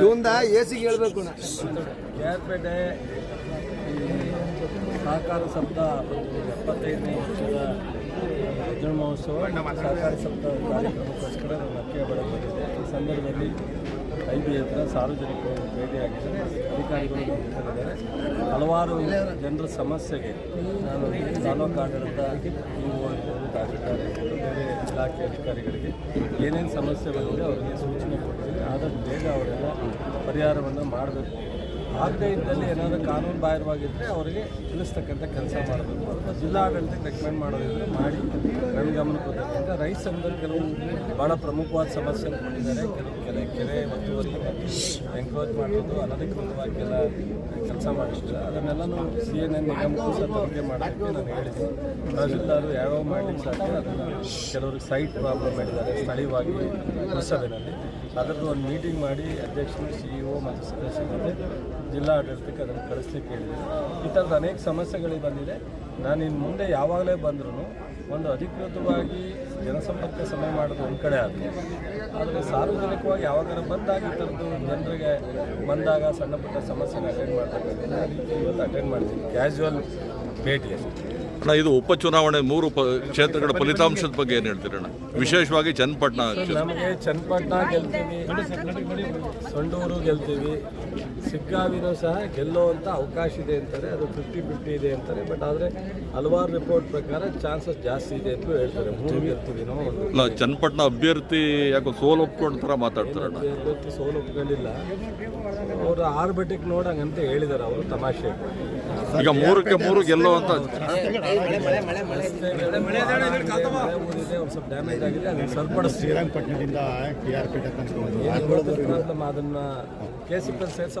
ಇವಂದ ಎಸಿಗೆ ಹೇಳ್ಬೇಕು ಈ ಸಹಕಾರ ಸಪ್ತಾಹ ಎಪ್ಪತ್ತೈದನೇ ವರ್ಷದ ಅರ್ಜುನ ಮಹೋತ್ಸವ. ಸಹಕಾರ ಸಪ್ತಾಹ ಕಾರ್ಯಕ್ರಮಕ್ಕೋಸ್ಕರ ನಾನು ಅಕ್ಕೆ ಬಂದಿದ್ದೆ ಈ ಸಂದರ್ಭದಲ್ಲಿ ಐ ಬಿ ಹತ್ರ ಸಾರ್ವಜನಿಕರು ಭೇಟಿಯಾಗಿದ್ದಾರೆ ಅಧಿಕಾರಿಗಳು ನಮ್ಮ ಹಲವಾರು ಜನರ ಸಮಸ್ಯೆಗೆ ನಾನು ತಾಲೂಕು ಆಡಳಿತ ಇವು ಇರ್ಬೋದು ಬೇರೆ ಇಲಾಖೆ ಅಧಿಕಾರಿಗಳಿಗೆ ಏನೇನು ಸಮಸ್ಯೆ ಬಂದಿದೆ ಅವರಿಗೆ ಪರಿಹಾರವನ್ನು ಮಾಡಬೇಕು. ಆಗದೇ ಇದ್ದಲ್ಲಿ ಏನಾದರೂ ಕಾನೂನು ಬಾಹಿರವಾಗಿದ್ದರೆ ಅವರಿಗೆ ತಿಳಿಸ್ತಕ್ಕಂಥ ಕೆಲಸ ಮಾಡಬೇಕು. ಅಥವಾ ಜಿಲ್ಲಾಡಳಿತಕ್ಕೆ ರೆಕಮೆಂಡ್ ಮಾಡೋದಿದ್ರೆ ಮಾಡಿ ನನ್ನ ಗಮನಕ್ಕೆ ಬರ್ತಕ್ಕಂಥ ರೈತ ಸಂಘದಲ್ಲಿ ಕೆಲವು ಭಾಳ ಪ್ರಮುಖವಾದ ಸಮಸ್ಯೆ ಕೊಟ್ಟಿದ್ದಾರೆ ಕೆಲವು ಕೆರೆ ಕೆರೆ ಒತ್ತುವರಿ ಎಂಕ್ರೋಚ್ ಮಾಡೋದು ಅನಧಿಕೃತವಾಗಿ ಎಲ್ಲ ಕೆಲಸ ಮಾಡಿಸ್ತಾರೆ ಅದನ್ನೆಲ್ಲನೂ ಸಿ ಎನ್ ಎನ್ ನಿಗಮಕ್ಕೂ ಸಹ ಮಾಡೋದಕ್ಕೆ ನಾನು ಹೇಳಿದ್ದೀನಿ ತಹಸೀಲ್ದಾರರು ಯಾವ್ಯಾವ ಮಾಡಲಿಕ್ಕೆ ಸಾಧ್ಯ ಅದನ್ನು ಕೆಲವರು ಸೈಟ್ ಪ್ರಾಬ್ಲಮ್ ಮಾಡಿದ್ದಾರೆ, ಸ್ಥಳೀಯವಾಗಿ ಹೊಸದಿನಲ್ಲಿ. ಅದರದ್ದು ಒಂದು ಮೀಟಿಂಗ್ ಮಾಡಿ ಅಧ್ಯಕ್ಷರು ಸಿ ಇ ಒ ಮತ್ತು ಸದಸ್ಯರ ಜೊತೆ ಜಿಲ್ಲಾ ಆಡಳಿತಕ್ಕೆ ಅದನ್ನು ಕಳಿಸ್ಲಿಕ್ಕೆ ಹೇಳಿದ್ದೀನಿ ಈ ಥರದ ಅನೇಕ ಸಮಸ್ಯೆಗಳಿಗೆ ಬಂದಿದೆ. ನಾನು ಇನ್ನು ಮುಂದೆ ಯಾವಾಗಲೇ ಬಂದರೂ ಒಂದು ಅಧಿಕೃತವಾಗಿ ಜನಸಂಪರ್ಕ ಸಭೆ ಮಾಡೋದು ಒಂದು ಕಡೆ ಆಗುತ್ತೆ ಆದರೆ ಸಾರ್ವಜನಿಕವಾಗಿ ಯಾವಾಗಾರ ಬಂದಾಗ ಈ ಥರದ್ದು ಜನರಿಗೆ ಬಂದಾಗ ಸಣ್ಣಪುಟ್ಟ ಸಮಸ್ಯೆನ ಅಟೆಂಡ್ ಮಾಡಬೇಕಾಗುತ್ತೆ ಇವತ್ತು ಅಟೆಂಡ್ ಮಾಡ್ತೀನಿ ಕ್ಯಾಶುವಲ್ ಭೇಟಿ ಅಷ್ಟೇ. ಅಣ್ಣ ಇದು ಉಪಚುನಾವಣೆ ಮೂರು ಪ ಕ್ಷೇತ್ರಗಳ ಫಲಿತಾಂಶದ ಬಗ್ಗೆ ಏನು ಹೇಳ್ತೀರಣ್ಣ? ವಿಶೇಷವಾಗಿ ಚನ್ನಪಟ್ಟಣ ನಮಗೆ ಚನ್ನಪಟ್ಟಣ ಗೆಲ್ತೀವಿ ಸಂಡೂರು ಗೆಲ್ತೀವಿ ಸಿಗ್ಗಾವಿನೂ ಸಹ ಗೆಲ್ಲುವಂಥ ಅವಕಾಶ ಇದೆ ಅಂತಾರೆ. ಅದು ಫಿಫ್ಟಿ ಫಿಫ್ಟಿ ಇದೆ ಅಂತಾರೆ. ಬಟ್ ಆದರೆ ಹಲವಾರು ರಿಪೋರ್ಟ್ ಪ್ರಕಾರ ಚಾನ್ಸಸ್ ಜಾಸ್ತಿ ಇದೆ ಅಂತ ಹೇಳ್ತಾರೆ. ಅಲ್ಲ ಚನ್ನಪಟ್ಟಣ ಅಭ್ಯರ್ಥಿ ಯಾಕೋ ಸೋಲು ಒಪ್ಕೊಂಡು ಥರ ಮಾತಾಡ್ತಾರೆ ಅಭ್ಯರ್ಥಿ ಸೋಲು ಒಪ್ಕೊಂಡಿಲ್ಲ. ಅವರು ಆರು ಬಟ್ಟಿಗೆ ನೋಡಂಗಂತ ಹೇಳಿದ್ದಾರೆ ಅವರು ತಮಾಷೆ. ಈಗ ಮೂರಕ್ಕೆ ಮೂರು ಗೆಲ್ಲುವಂತ ಒಂದು ಸ್ವಲ್ಪ ಡ್ಯಾಮೇಜ್ ಆಗಿದೆ ಅದನ್ನು ಸರಿಪಡಿಸ್ತೀವಿ ಕೆ ಅದನ್ನು ಸಿ ಪಿ ಸೇರಿಸೋ